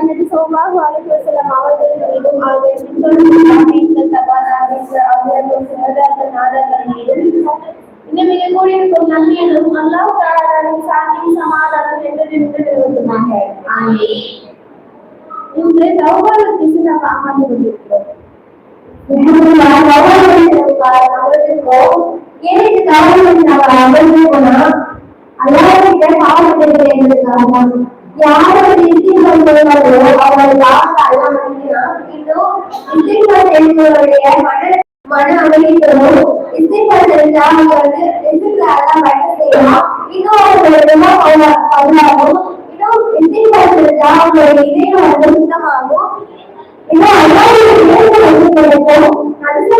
நபி ஸல்லல்லாஹு அலைஹி வஸல்லம் அவர்கள் மீதும் அவர்கள் பின்தொடரும் தபாதார்கள் அவர்கள் சகோதரர்கள் நாதர்கள் மீதும் இன்னும் மிக கூடியிருக்கும் நன்மையிலும் அல்லாஹ் தாராளின் சாந்தி சமாதானம் என்று நின்று நிறுவனமாக ஆமென் இன்று தௌபாவில் திசை நாம் அமர்ந்து கொண்டிருக்கிறோம் காரணம் இன்னும் மன மன அமைதிகளும் இசைகள் தெரிஞ்சா அவங்க வந்து இசைகளை எல்லாம் வழக்க செய்யலாம் இன்னும் அவர்களுடைய அவங்க இன்னும் இசைகள் தெரிஞ்சா அவங்களுடைய இதயம் வந்து சுத்தமாகும் இன்னும் அல்லாஹ்வுடைய வந்து கிடைக்கும் அடுத்த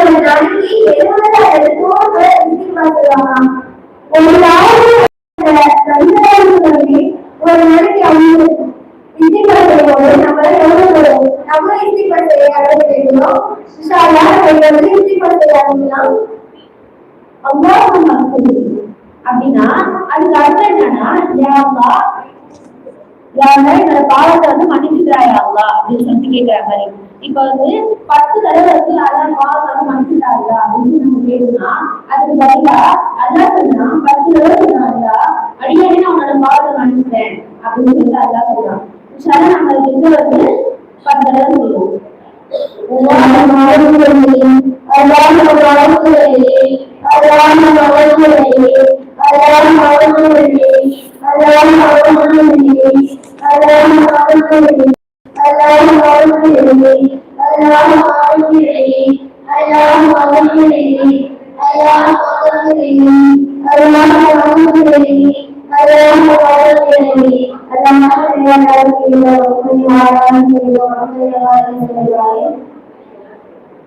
ஒரு நாளைக்கு எழுபதாயிரம் ரூபாய் இசைகள் சொல்லுவாங்க ஒரு நாளைக்கு ஒரு நாளைக்கு அவங்க இசை பண்ணும்போது நம்ம எவ்வளவு நம்ம இசை பண்ணுறது யாராவது கேட்கணும் இன்ஷால்லா நம்ம வந்து இசை அம்மா அப்படின்னா அதுக்கு அர்த்தம் என்னன்னா யாருலா யாருன்னா என்னோட பாவத்தை வந்து மன்னிச்சுக்கிறாயா அப்படின்னு சொல்லிட்டு கேட்கிற மாதிரி இப்ப வந்து பத்து தடவை வந்து அதான் பாவத்தை வந்து மன்னிச்சுட்டாங்களா அப்படின்னு நம்ம கேட்கணும்னா அதுக்கு பதிலா அதான் சொன்னா பத்து தடவை சொன்னாங்களா? அடிக்கடி நான் உன்னோட பாவத்தை மன்னிச்சிட்டேன். அப்படின்னு சொல்லிட்டு அதான் சொல்றான் விஷால நம்ம இது வந்து பத்து தடவை சொல்லுவோம்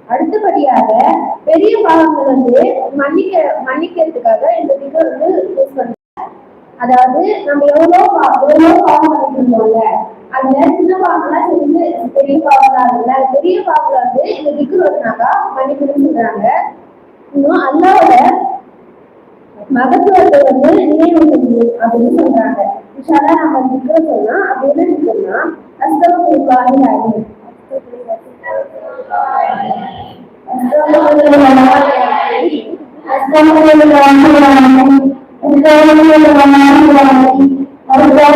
அடுத்தபடியாக பெரிய பாவங்கள் வந்து மன்னிக்க மன்னிக்கிறதுக்காக இந்த திட்டம் வந்து யூஸ் பண்றாங்க அதாவது நம்ம எவ்வளவு எவ்வளோ பாவம் பண்ணிருந்தோம்ல அந்த சின்ன பாவம்லாம் செஞ்சு பெரிய பாவங்களா இருக்குல்ல பெரிய பாவங்களை வந்து இந்த திக்கு வந்தாக்கா மன்னிக்கணும்னு சொல்றாங்க. இன்னும் அல்லாவோட மகத்துவத்தை வந்து நினைவு அப்படின்னு சொல்றாங்க. शाला नामक ज़िक्र करना अभिनंदन करना अस्तगफुरुल्लाह अलैहि अस्तगफुरुल्लाह अलैहि अस्तगफुरुल्लाह अलैहि अस्तगफुरुल्लाह अलैहि अस्तगफुरुल्लाह अलैहि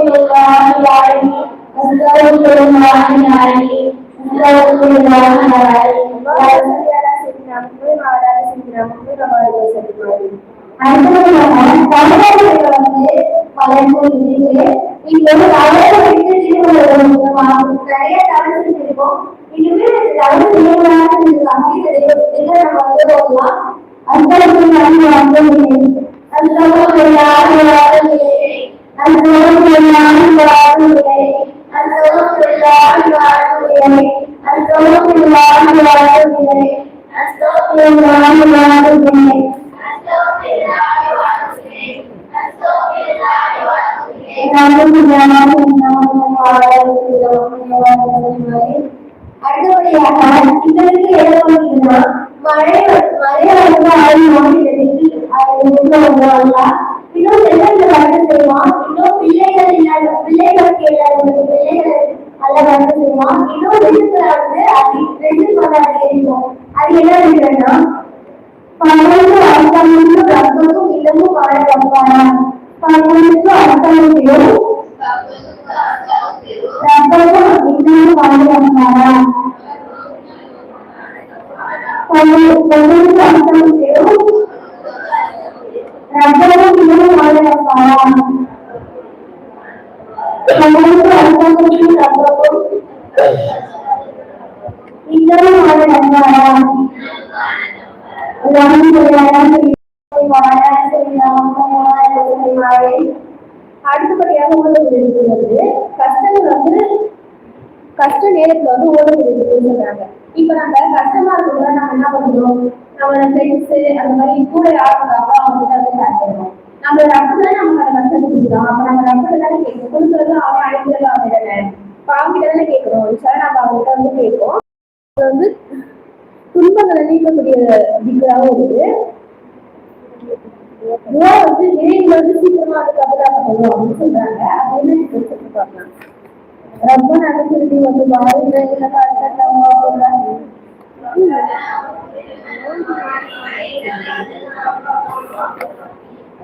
अस्तगफुरुल्लाह अलैहि अस्तगफुरुल्लाह अलैहि अस्तगफुरुल्लाह अलैहि बारक अला सय्यदना मुहम्मद व अला सय्यदना मुहम्मद व अला सय्यदना मुहम्मद விஷாலா நம்ம திக்கு சொன்னா அப்படி என்ன இருக்குன்னா அஸ்தவத்துக்காக ஆகும் அடுத்தபடியாக இதற்கு எழுதுனா மழை மழை வந்து ஆடி இன்னும் செல்வந்த வழக்கு செய்வான் இன்னும் பிள்ளைகள் இல்லாத பிள்ளைகளுக்கு இன்னும் வந்து அது ரெண்டு சொல்ல அதிகரிக்கும் அது என்ன இருக்குன்னா பன்னெண்டு அர்த்தமும் ரத்தமும் இல்லமும் வாழ கப்பாரா பன்னெண்டு ரத்தமும் இன்னமும் ரத்தமும் இன்னமும் வாழ கப்பாரா பன்னெண்டு அர்த்தமும் ரத்தமும் இன்னமும் வாழ கப்பாரா அடுத்தபடியாக ஓடுவது இருக்கிறது. கஷ்டங்கள் வந்து கஷ்ட நேரத்துல வந்து ஓடுவது சொல்றாங்க. இப்ப நம்ம கஷ்டமா இருக்கும்போது நம்ம என்ன பண்ணுறோம் நம்ம ஃப்ரெண்ட்ஸ் அந்த மாதிரி கூட யாருக்காக அவங்க வந்து அந்த ஸ்டார்ட் நம்ம ரப்பு தான் நமக்கு அந்த கஷ்டத்தை கொடுக்குறோம். அப்ப நம்ம ரப்பு தானே கேட்கணும் கொடுக்குறது அவன் அழைக்கிறது அவன் தானே இப்ப அவங்க கிட்ட தானே கேட்கணும் சார் நம்ம அவங்ககிட்ட வந்து கேட்கும் அது வந்து துன்பங்களை நீக்கக்கூடிய திக்கராகவும் இருக்கு துவா வந்து இறைவன் வந்து சீக்கிரமா அதுக்கு அபராதம் பண்ணுவோம் அப்படின்னு சொல்றாங்க. அது என்ன பார்க்கலாம் ரொம்ப நடந்துருது வந்து வாழ்ந்த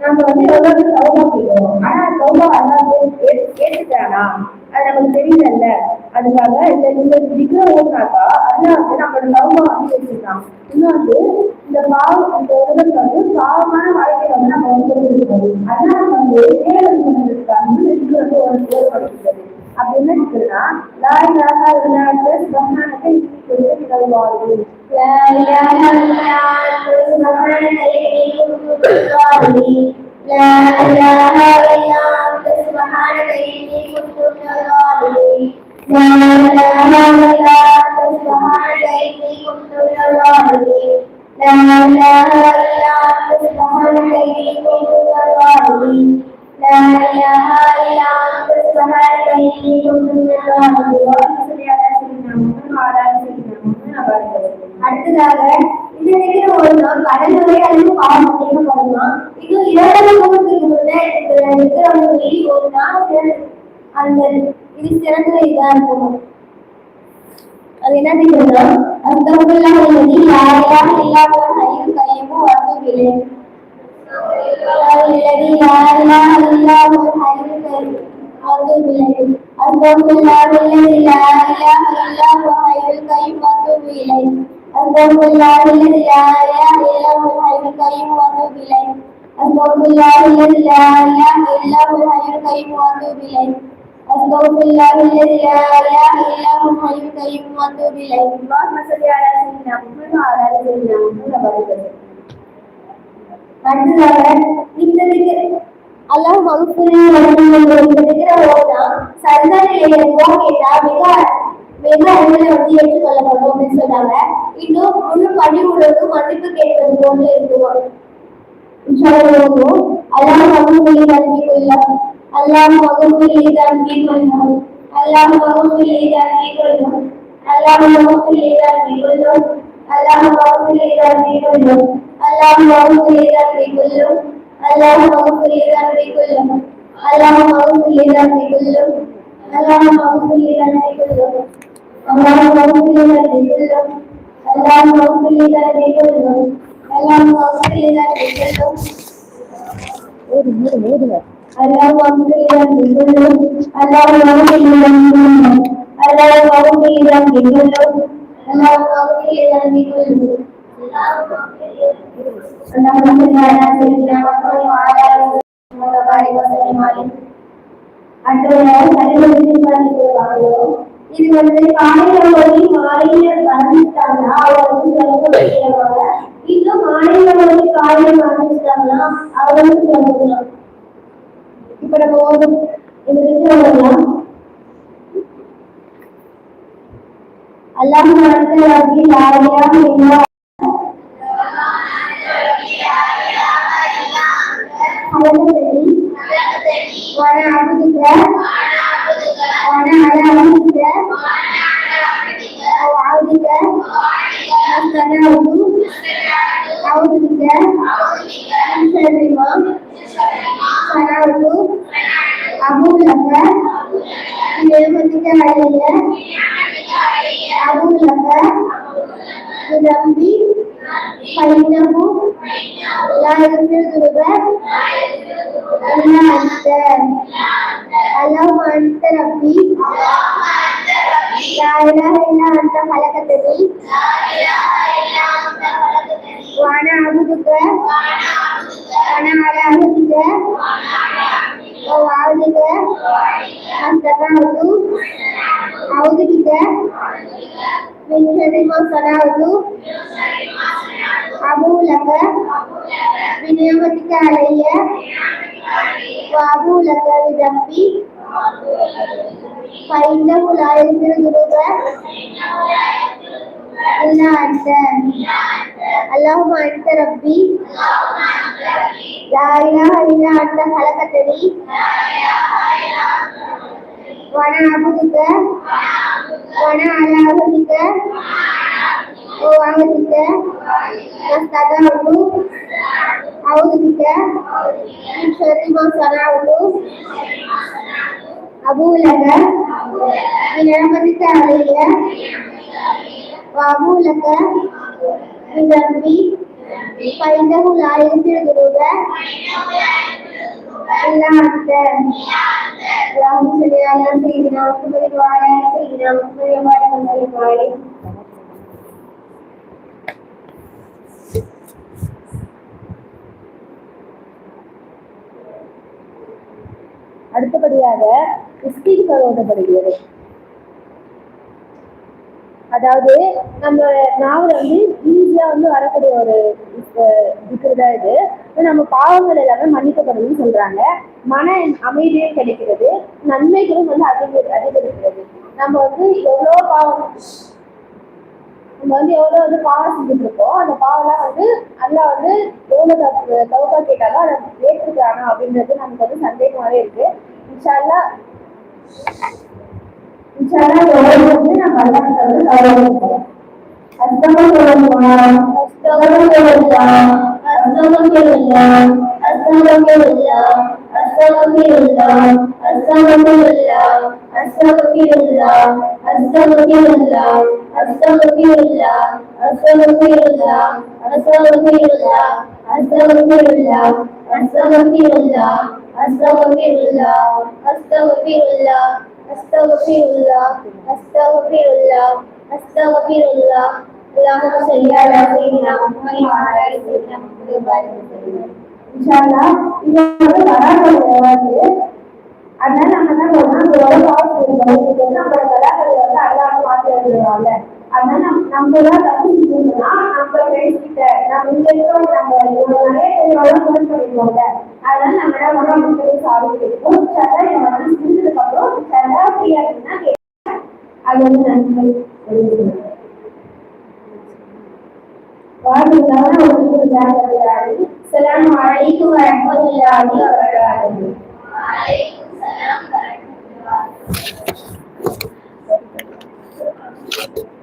நம்ம வந்து எவ்வளவு சௌபா செய்வோம் ஆனா சௌபா அல்லாஹ் ஏற்றுக்கிறானா அது நமக்கு தெரியல அதுக்காக இந்த இந்த திக்ர ஓட்டாக்கா அல்லாஹ் வந்து நம்மளோட சௌபா வந்து ஏற்றுக்கிறான் இன்னொன்று இந்த பாவம் இந்த உலகத்துல வந்து பாவமான வாழ்க்கையை வந்து நம்ம வந்து தெரிஞ்சுக்கணும் அதனால வந்து ஏழை வந்து அடுத்ததாக இது நினைக்கிற ஒரு நாள் கடலுரை அல்லது பாவம் அப்படின்னு சொல்லலாம் இது இரண்டு அது என்ன தெரியும்னா அந்த ஊர்ல இல்லாத الطيب وأتوب الذي لا إله إلا هو الحي الكريم وأتوب إليه أستغفر الله الذي لا إله إلا هو الحي القيوم وأتوب إليه أستغفر الله الذي لا إله إلا هو الحي القيوم وأتوب إليه أستغفر الله الذي لا إله إلا هو الحي القيوم وأتوب إليه استغفر الله الذي لا اله الا هو الحي القيوم واتوب اليه اللهم صل على سيدنا محمد وعلى ال سيدنا محمد وبارك அடுத்ததாக இந்த திக்கு அல்லாஹ் மகசூலி இந்த திக்கிற ஓனா சர்தாரிலேயே துவா கேட்டா மிக மிக அருமையில வந்து ஏற்றுக்கொள்ளப்படும் அப்படின்னு சொன்னாங்க இன்னும் முழு பணி உள்ளது மன்னிப்பு கேட்பது போன்று இருக்குவோம் அல்லாஹ் மகசூலி நன்றி கொள்ளும் اللهم اغفر لي ذنبي كله اللهم اغفر لي ذنبي كله اللهم اغفر لي ذنبي كله اللهم اغفر لي ذنبي كله اللهم اغفر لي ذنبي كله اللهم اغفر لي ذنبي كله اللهم اغفر لي ذنبي كله اللهم اغفر لي ذنبي كله اللهم اغفر لي ذنبي كله اللهم اغفر لي ذنبي كله اللهم اغفر لي ذنبي كله اللهم اغفر لذنبي كله اللهم اغفر لذنبي كله اللهم اغفر لذنبي كله اللهم اغفر لذنبي كله اللهم صل على سيدنا محمد وعلى اله وصحبه وسلم عليه அடுத்த இது வந்து காலையில மொழி மாலையில வந்திருக்காங்கன்னா அவங்க வந்து சொல்லுவாங்க இன்னும் மாலையில மொழி காலையில வந்திருக்காங்கன்னா அவங்க சொல்லுவாங்க இப்ப நம்ம இந்த விஷயம் வரலாம் அல்லாஹ் நடத்தி யாரையாம் இல்லா Thank you. ஃபராவு அபு லபர் ஏமதிக அழைய அபு லபர் விளம்பி ஃபைனஹு லா யுஃபில் துருபர் இல்லா அந்த لا يغفر الذنوب إلا أنت اللهم أنت ربي لا إله إلا أنت خلقتني وأنا عبدك وأنا على عهدك ووعدك ما استطعت أعوذ بك من شر ما صنعت أبو لك بنعمتك علي وأبو لك بذنبي فإنه لا يغفر الذنوب إلا أنت اللهم أنت ربي لا إله إلا أنت خلقتني وأنا عبدك وأنا على عهدك ووعدك ما استطعت أعوذ بك من شر ما صنعت أبو لك بنعمتك علي وأبو لك بذنبي فإنه لا يغفر الذنوب إلا أنت اللهم صل على سيدنا محمد وعلى آل سيدنا محمد وبارك وسلم عليه அடுத்தபடியாக இஸ்திக்பார் அதாவது நம்ம நாவல் வந்து ஈஸியா வந்து வரக்கூடிய ஒரு இருக்கிறதா இது. இது நம்ம பாவங்கள் எல்லாமே மன்னிக்கப்படுதுன்னு சொல்றாங்க. மன அமைதியும் கிடைக்கிறது நன்மைகளும் வந்து அதிக அதிகரிக்கிறது. நம்ம வந்து எவ்வளோ பாவம் நம்ம வந்து எவ்வளவு வந்து பாவம் செஞ்சுட்டு இருக்கோம் அந்த பாவெல்லாம் வந்து அல்லா வந்து எவ்வளோ தவுக்கா கேட்டாலும் அதை ஏற்றுக்கிறானா அப்படின்றது நமக்கு வந்து சந்தேகமாவே இருக்கு. இன்ஷால்லா இன்ஷால்லா எவ்வளோ வந்து நம்ம அல்லாஹ் வந்து கவலைப்படுறோம் அஸ்தமம் சொல்லுங்களா അസ്തമഫിറുല്ലാ അസ്തമഫിറുല്ലാ അസ്തമഫിറുല്ലാ അസ്തമഫിറുല്ലാ അസ്തമഫിറുല്ലാ അസ്തമഫിറുല്ലാ അസ്തമഫിറുല്ലാ അസ്തമഫിറുല്ലാ അസ്തമഫിറുല്ലാ അസ്തമഫിറുല്ലാ اللهم صل على سيدنا محمد وعلى ال سيدنا محمد وبارك وسلم ان شاء الله اذا அதனால நம்ம என்ன பண்ணோம்னா அந்த உலகாவது நம்மளோட வந்து அழகாக மாற்றி அதனால நம்ம எல்லாம் தப்பிச்சுக்கணும்னா நம்ம ஃப்ரெண்ட்ஸ் கிட்ட நம்ம இங்க இருக்கிறோம் நம்ம நிறைய பேரோட ஃபோன் பண்ணிடுவாங்க அதனால நம்ம என்ன பண்ணோம் நம்ம பேர் சாதிக்கிறோம் சட்டா நம்ம வந்து முடிஞ்சதுக்கு அப்புறம் சட்டா ஃப்ரீயா இருக்குன்னா அது வந்து நன்மை வாழ்க்கையில் ஒரு சிலாம அழைக்கு வரப்போதில்லாது அவர்கள் Thank you.